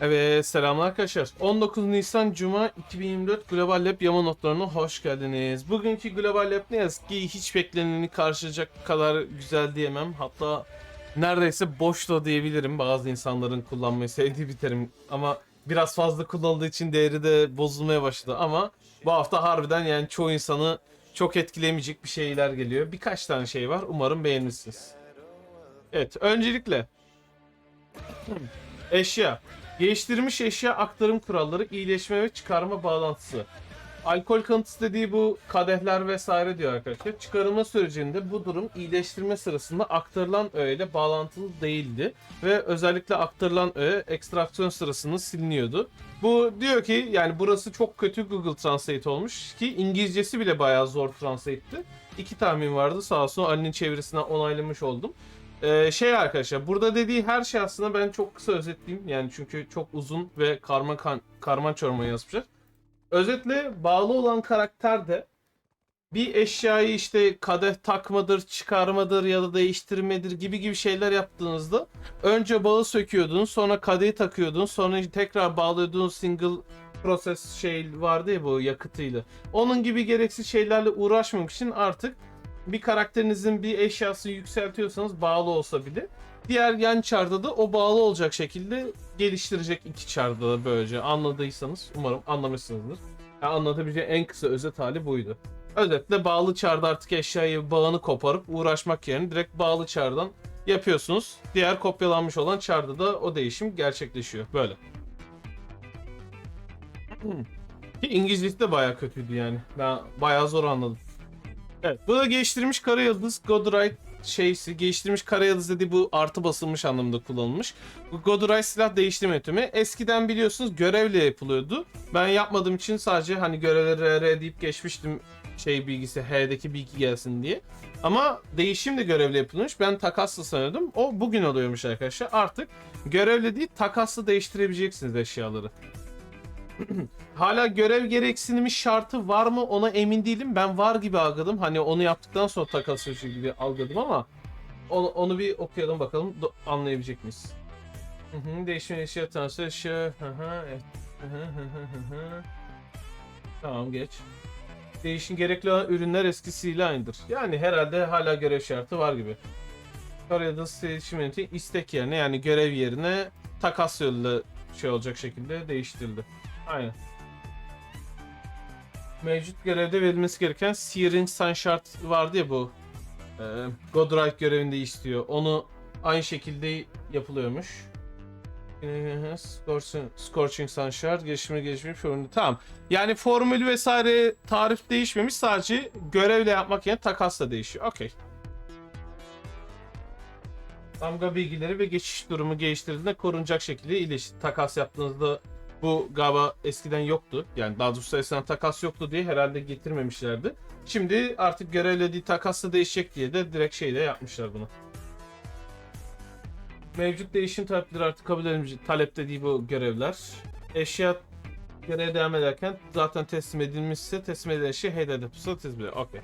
Evet selamlar arkadaşlar. 19 Nisan Cuma 2024 Global Lab yama notlarına hoş geldiniz. Bugünkü Global Lab ne yazık ki hiç bekleneni karşılayacak kadar güzel diyemem. Hatta neredeyse boş da diyebilirim bazı insanların kullanmayı sevdiği bir terim. Ama biraz fazla kullanıldığı için değeri de bozulmaya başladı. Ama bu hafta harbiden yani çoğu insanı çok etkilemeyecek bir şeyler geliyor. Birkaç tane şey var. Umarım beğenirsiniz. Evet öncelikle eşya. Geliştirilmiş eşya aktarım kuralları, iyileşme ve çıkarma bağlantısı. Alkol kanıtısı dediği bu kadehler vesaire diyor arkadaşlar. Çıkarılma sürecinde bu durum iyileştirme sırasında aktarılan öğeyle bağlantılı değildi. Ve özellikle aktarılan öğe ekstraksiyon sırasında siliniyordu. Bu diyor ki yani burası çok kötü Google Translate olmuş ki İngilizcesi bile bayağı zor translate'ti. İki tahmin vardı sağ olsun Ali'nin çevirisinden onaylamış oldum. Ee, şey arkadaşlar burada dediği her şey aslında ben çok kısa özetleyeyim. Yani çünkü çok uzun ve karma kan, karman çorman yazmışlar. Özetle bağlı olan karakter de bir eşyayı işte kadeh takmadır, çıkarmadır ya da değiştirmedir gibi gibi şeyler yaptığınızda önce bağı söküyordun, sonra kadehi takıyordun, sonra tekrar bağlıyordun single process şey vardı ya bu yakıtıyla. Onun gibi gereksiz şeylerle uğraşmamak için artık bir karakterinizin bir eşyasını yükseltiyorsanız bağlı olsa bile diğer yan çarda da o bağlı olacak şekilde geliştirecek iki çarda da böylece anladıysanız umarım anlamışsınızdır. Yani anlatabileceğim en kısa özet hali buydu. Özetle bağlı çarda artık eşyayı bağını koparıp uğraşmak yerine direkt bağlı çardan yapıyorsunuz. Diğer kopyalanmış olan çarda da o değişim gerçekleşiyor. Böyle. Ki İngilizcesi de bayağı kötüydü yani. Ben bayağı zor anladım. Evet. Bu da geliştirilmiş kara yıldız Godrite şeysi. Geliştirilmiş kara yıldız dediği bu artı basılmış anlamında kullanılmış. Bu Godrite silah değiştirme yöntemi. Eskiden biliyorsunuz görevle yapılıyordu. Ben yapmadığım için sadece hani görevleri R deyip geçmiştim şey bilgisi H'deki bilgi gelsin diye. Ama değişim de görevle yapılmış. Ben takaslı sanıyordum. O bugün oluyormuş arkadaşlar. Artık görevle değil takaslı değiştirebileceksiniz eşyaları. Hala görev gereksinimi şartı var mı ona emin değilim. Ben var gibi algıladım. Hani onu yaptıktan sonra takas ucu gibi algıladım ama onu, onu bir okuyalım bakalım Do- anlayabilecek miyiz? Hı hı, değişim eşya transfer eşya. Hı hı, evet. Hı hı. Tamam geç. Değişim gerekli olan ürünler eskisiyle aynıdır. Yani herhalde hala görev şartı var gibi. Karayada seçim yönetimi istek yerine yani görev yerine takas yoluyla şey olacak şekilde değiştirildi. Aynen. Mevcut görevde verilmesi gereken Searing Sun şart vardı ya bu. E, Godright görevinde istiyor. Onu aynı şekilde yapılıyormuş. Ee, Scorching, Scorching Sun şart, gelişimi gelişmiş formülü. Tamam. Yani formül vesaire tarif değişmemiş. Sadece görevle yapmak yerine takasla değişiyor. Okey. Damga bilgileri ve geçiş durumu geliştirildiğinde korunacak şekilde iyileşti. Takas yaptığınızda bu galiba eskiden yoktu. Yani daha doğrusu eskiden takas yoktu diye herhalde getirmemişlerdi. Şimdi artık görevle değil takasla değişecek diye de direkt şeyle yapmışlar bunu. Mevcut değişim talepleri artık kabul edilecek talep dediği bu görevler. Eşya göreve devam ederken zaten teslim edilmişse teslim edilen şey heyde deposu teslim edilir. Okey.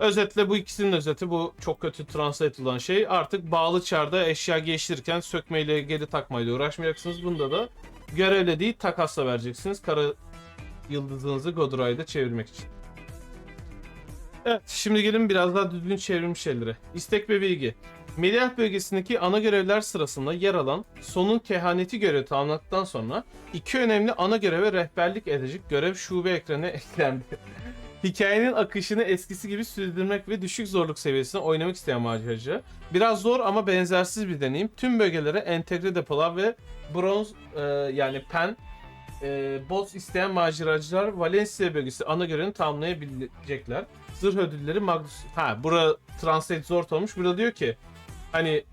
Özetle bu ikisinin özeti bu çok kötü translate olan şey. Artık bağlı çarda eşya geçtirirken sökmeyle geri takmayla uğraşmayacaksınız. Bunda da görevle değil takasla vereceksiniz. Kara yıldızınızı Goduray'da çevirmek için. Evet şimdi gelin biraz daha düzgün çevrilmiş şeylere. İstek ve bilgi. Meliah bölgesindeki ana görevler sırasında yer alan sonun kehaneti görevi tamamladıktan sonra iki önemli ana göreve rehberlik edecek görev şube ekranı eklendi. Hikayenin akışını eskisi gibi sürdürmek ve düşük zorluk seviyesine oynamak isteyen maceracı. Biraz zor ama benzersiz bir deneyim. Tüm bölgelere entegre depolar ve bronz e, yani pen e, boss isteyen maceracılar Valencia bölgesi ana görevini tamamlayabilecekler. Zırh ödülleri Magnus... Ha bura translate zor olmuş. Burada diyor ki hani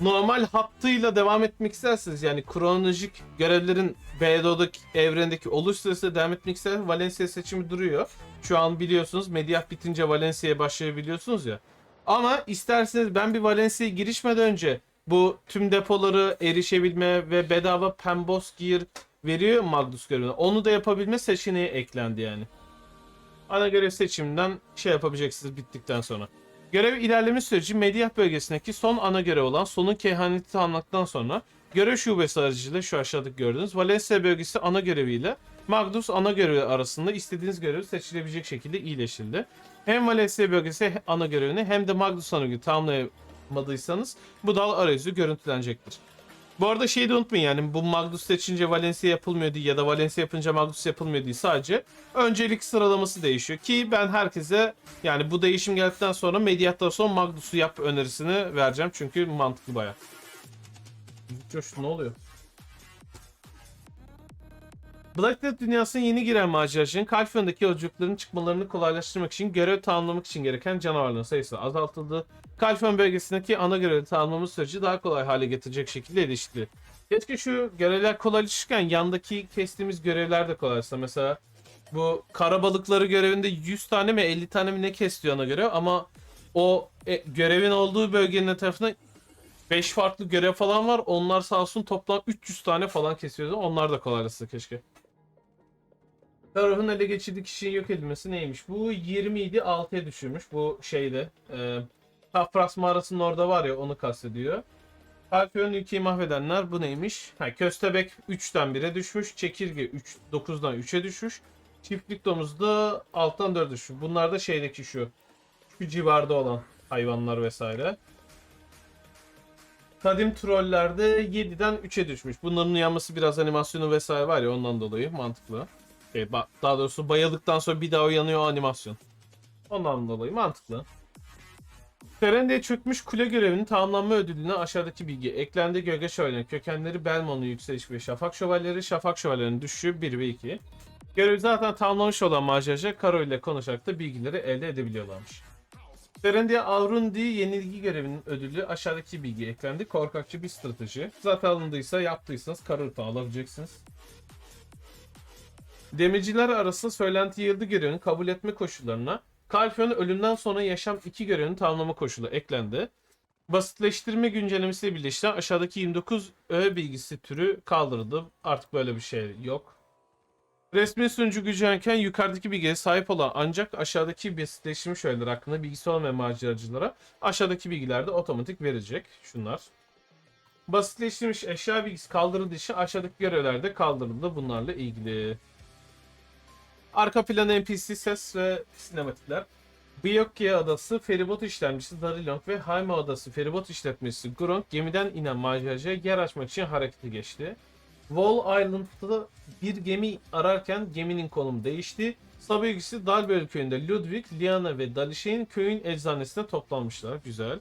normal hattıyla devam etmek isterseniz yani kronolojik görevlerin BDO'daki evrendeki oluş sırasında devam etmek isterseniz Valencia seçimi duruyor. Şu an biliyorsunuz Mediah bitince Valencia'ya başlayabiliyorsunuz ya. Ama isterseniz ben bir Valencia'ya girişmeden önce bu tüm depoları erişebilme ve bedava Pembos Gear veriyor Magnus görevine. Onu da yapabilme seçeneği eklendi yani. Ana görev seçiminden şey yapabileceksiniz bittikten sonra. Görev ilerleme süreci Mediah bölgesindeki son ana görev olan sonun kehaneti tamamladıktan sonra Görev şubesi aracılığıyla şu aşağıdaki gördüğünüz Valencia bölgesi ana göreviyle Magnus ana görevi arasında istediğiniz görevi seçilebilecek şekilde iyileştirildi. Hem Valencia bölgesi ana görevini hem de Magnus ana görevi tamamlayamadıysanız bu dal arayüzü görüntülenecektir. Bu arada şeyi de unutmayın yani bu Magnus seçince Valencia yapılmıyor değil ya da Valencia yapınca Magnus yapılmıyor değil sadece öncelik sıralaması değişiyor ki ben herkese yani bu değişim geldikten sonra Mediator son Magnus'u yap önerisini vereceğim çünkü mantıklı baya. Coş ne oluyor? Black Death dünyasına yeni giren maceracının Kalfion'daki yolculukların çıkmalarını kolaylaştırmak için görev tamamlamak için gereken canavarların sayısı azaltıldı. Kalfion bölgesindeki ana görevi tamamlama süreci daha kolay hale getirecek şekilde erişti. Keşke şu görevler kolaylaşırken yandaki kestiğimiz görevler de kolaylaşsa. Mesela bu karabalıkları görevinde 100 tane mi 50 tane mi ne kesiyor ana görev ama o e, görevin olduğu bölgenin etrafında 5 farklı görev falan var. Onlar sağ olsun toplam 300 tane falan kesiyordu. Onlar da kolaylaşsa keşke. Tarafın ele geçirdiği kişinin yok edilmesi neymiş? Bu 20 idi 6'ya düşürmüş. Bu şeyde. E, Kafras mağarasının orada var ya onu kastediyor. Kalfiyon ülkeyi mahvedenler bu neymiş? Ha, köstebek 3'ten 1'e düşmüş. Çekirge 3, 9'dan 3'e düşmüş. Çiftlik domuz da alttan 4'e düşmüş. Bunlar da şeydeki şu. Şu civarda olan hayvanlar vesaire. Kadim trollerde 7'den 3'e düşmüş. Bunların uyanması biraz animasyonu vesaire var ya ondan dolayı mantıklı. Şey, daha doğrusu bayıldıktan sonra bir daha uyanıyor o animasyon. Ondan dolayı mantıklı. Ferende'ye çökmüş kule görevinin tamamlanma ödülüne aşağıdaki bilgi eklendi. Gölge Şövalyeleri kökenleri Belmon'un yükseliş ve Şafak Şövalyeleri, Şafak Şövalyelerinin düşüşü 1 ve 2. Görevi zaten tamamlamış olan maceracı Karo ile konuşarak da bilgileri elde edebiliyorlarmış. Ferendia Avrundi yenilgi görevinin ödülü aşağıdaki bilgi eklendi. Korkakçı bir strateji. Zaten alındıysa yaptıysanız Karırt'ı alabileceksiniz. Demirciler arasında söylenti yıldı görevini kabul etme koşullarına Kalfion'un ölümden sonra yaşam 2 görevinin tamamlama koşulu eklendi. Basitleştirme güncellemesiyle birleştiren aşağıdaki 29 ö bilgisi türü kaldırıldı. Artık böyle bir şey yok. Resmi sunucu gücenken yukarıdaki bilgiye sahip olan ancak aşağıdaki basitleştirilmiş öğeler hakkında bilgisi olmayan maceracılara aşağıdaki bilgiler de otomatik verecek. Şunlar. Basitleştirilmiş eşya bilgisi kaldırıldığı için aşağıdaki görevler de kaldırıldı bunlarla ilgili. Arka plan NPC ses ve sinematikler. Biyokya adası feribot işlemcisi Darilong ve Hayme adası feribot işletmecisi Gronk gemiden inen maceracıya yer açmak için harekete geçti. Wall Island'da bir gemi ararken geminin konumu değişti. Sabah ilgisi Dalböl köyünde Ludwig, Liana ve Dalişe'nin köyün eczanesine toplanmışlar. Güzel.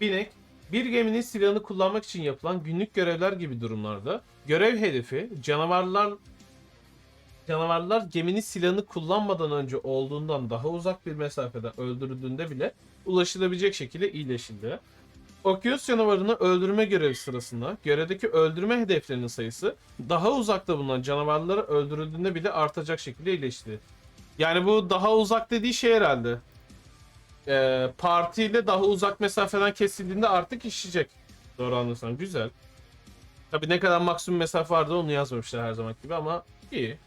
Binek, bir geminin silahını kullanmak için yapılan günlük görevler gibi durumlarda görev hedefi canavarlar canavarlar geminin silahını kullanmadan önce olduğundan daha uzak bir mesafede öldürüldüğünde bile ulaşılabilecek şekilde iyileşildi. Okyanus canavarını öldürme görevi sırasında görevdeki öldürme hedeflerinin sayısı daha uzakta bulunan canavarları öldürüldüğünde bile artacak şekilde iyileşti. Yani bu daha uzak dediği şey herhalde. Ee, partiyle daha uzak mesafeden kesildiğinde artık işleyecek. Doğru anlıyorsam güzel. Tabi ne kadar maksimum mesafe vardı onu yazmamışlar her zaman gibi ama iyi.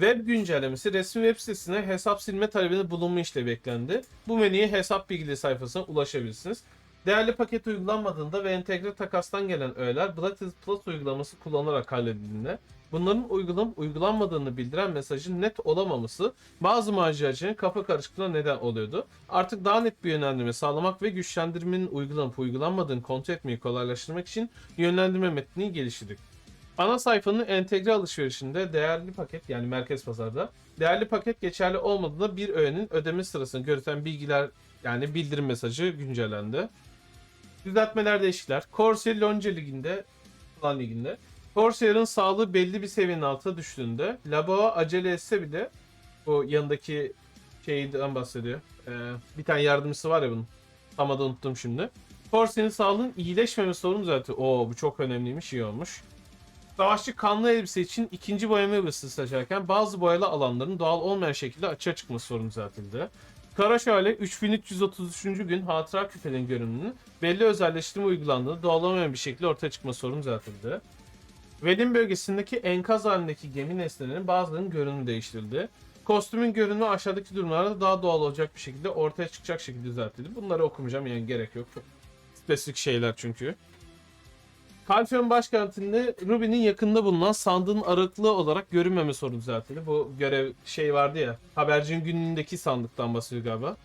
Web güncellemesi resmi web sitesine hesap silme talebinde bulunma işlevi eklendi. Bu menüye hesap bilgileri sayfasına ulaşabilirsiniz. Değerli paket uygulanmadığında ve entegre takastan gelen öğeler Blacklist Plus uygulaması kullanarak halledildiğinde bunların uygulanıp uygulanmadığını bildiren mesajın net olamaması bazı maceracının kafa karışıklığına neden oluyordu. Artık daha net bir yönlendirme sağlamak ve güçlendirmenin uygulanıp uygulanmadığını kontrol etmeyi kolaylaştırmak için yönlendirme metnini geliştirdik. Ana sayfanın entegre alışverişinde değerli paket yani merkez pazarda değerli paket geçerli olmadığında bir öğenin ödeme sırasını görüten bilgiler yani bildirim mesajı güncellendi. Düzeltmeler değişiklikler. Corsair Lonca Ligi'nde Plan Ligi'nde Corsair'ın sağlığı belli bir seviyenin altına düştüğünde Laboa acele etse bile bu yanındaki şeyden bahsediyor. Ee, bir tane yardımcısı var ya bunun. Tam adını unuttum şimdi. Corsair'in sağlığının iyileşmeme sorunu zaten. Oo bu çok önemliymiş iyi olmuş. Savaşçı kanlı elbise için ikinci boyama yuvası seçerken bazı boyalı alanların doğal olmayan şekilde açığa çıkması sorunu düzeltildi. Kara Şövalye 3333. gün hatıra küpenin görünümünün belli özelleştirme uygulandığında doğal olmayan bir şekilde ortaya çıkma sorunu düzeltildi. Velin bölgesindeki enkaz halindeki gemi nesnelerinin bazılarının görünümü değiştirildi. Kostümün görünümü aşağıdaki durumlarda daha doğal olacak bir şekilde ortaya çıkacak şekilde düzeltildi. Bunları okumayacağım yani gerek yok. Çok spesifik şeyler çünkü. Kalfiyon başkentinde Ruby'nin yakında bulunan sandığın aralıklı olarak görünmeme sorunu düzeltildi. Bu görev şey vardı ya. Habercinin günündeki sandıktan bahsediyor galiba.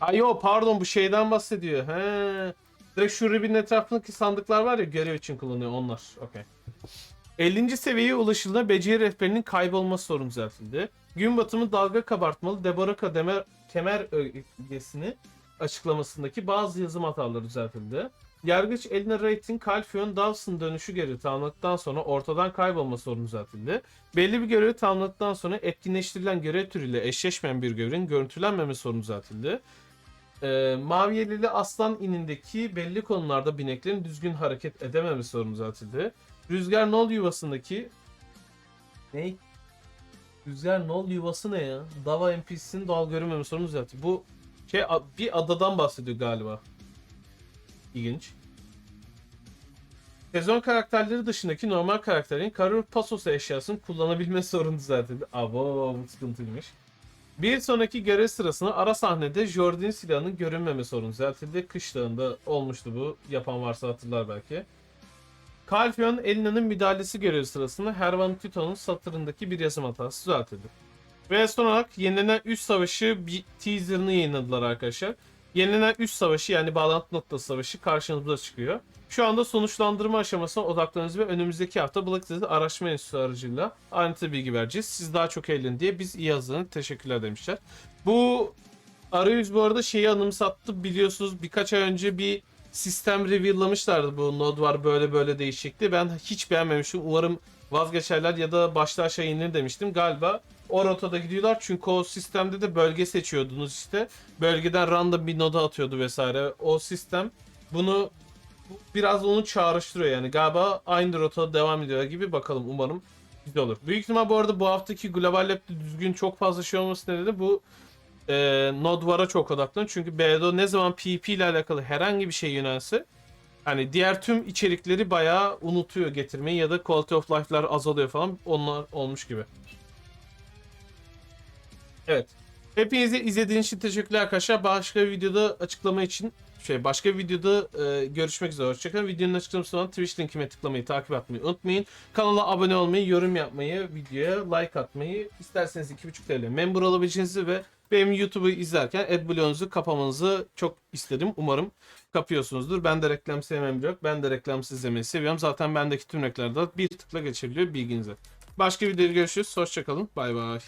Ha yo pardon bu şeyden bahsediyor. He. Direkt şu Ruby'nin etrafındaki sandıklar var ya görev için kullanıyor onlar. Okey. 50. seviyeye ulaşıldığında beceri rehberinin kaybolması sorunu düzeltildi. Gün batımı dalga kabartmalı Deborah Demer, kemer ögesini açıklamasındaki bazı yazım hataları düzeltildi. Yargıç Elina Wright'in Calphion Dawson dönüşü görevi tamamladıktan sonra ortadan kaybolma sorunu düzeltildi. Belli bir görevi tamamladıktan sonra etkinleştirilen görev türüyle eşleşmeyen bir görevin görüntülenmeme sorunu düzeltildi. Ee, Mavi Yelili Aslan inindeki belli konularda bineklerin düzgün hareket edememe sorunu düzeltildi. Rüzgar Nol yuvasındaki ne? Rüzgar Nol yuvası ne ya? Dava NPC'sinin doğal görünmeme sorunu düzeltti. Bu şey bir adadan bahsediyor galiba. İlginç. Sezon karakterleri dışındaki normal karakterin Karur Pasos eşyasını kullanabilme sorunu düzeltildi. Abo bu sıkıntıymış. Bir sonraki görev sırasında ara sahnede Jordan silahının görünmeme sorunu düzeltildi. Kışlığında olmuştu bu. Yapan varsa hatırlar belki. Calphion Elina'nın müdahalesi görevi sırasında Hervan Tito'nun satırındaki bir yazım hatası düzeltildi. Ve son olarak yenilenen üst savaşı bir teaserını yayınladılar arkadaşlar. Yenilenen üst savaşı yani bağlantı noktası savaşı karşınıza çıkıyor. Şu anda sonuçlandırma aşamasına odaklanıyoruz ve önümüzdeki hafta Black Desert Araştırma Enstitüsü aracılığıyla ayrıntılı bilgi vereceğiz. Siz daha çok eğlenin diye biz iyi hazırlanın. Teşekkürler demişler. Bu arayüz bu arada şeyi anımsattı biliyorsunuz birkaç ay önce bir sistem reveal'lamışlardı bu node var böyle böyle değişecekti. Ben hiç beğenmemiştim. Umarım vazgeçerler ya da başta aşağı inilir demiştim. Galiba o rotada gidiyorlar çünkü o sistemde de bölge seçiyordunuz işte. Bölgeden random bir noda atıyordu vesaire. O sistem bunu biraz onu çağrıştırıyor yani. Galiba aynı rotada devam ediyor gibi bakalım umarım güzel olur. Büyük ihtimal bu arada bu haftaki Global Lab'de düzgün çok fazla şey olması nedeni bu e, Node var'a çok odaklanıyor. Çünkü BDO ne zaman PvP ile alakalı herhangi bir şey yönelse hani diğer tüm içerikleri bayağı unutuyor getirmeyi ya da quality of life'lar azalıyor falan onlar olmuş gibi. Evet. Hepinize izlediğiniz için teşekkürler arkadaşlar. Başka bir videoda açıklama için şey başka bir videoda e, görüşmek üzere. Hoşçakalın. Videonun açıklaması olan Twitch linkime tıklamayı, takip etmeyi unutmayın. Kanala abone olmayı, yorum yapmayı, videoya like atmayı, isterseniz 2.5 TL memur olabileceğinizi ve benim YouTube'u izlerken adblockunuzu kapamanızı çok istedim. Umarım kapıyorsunuzdur. Ben de reklam sevmem yok. Ben de reklamsız izlemeyi seviyorum. Zaten bendeki tüm reklamlarda bir tıkla geçebiliyor bilginize. Başka videoda görüşürüz. Hoşçakalın. Bay bay.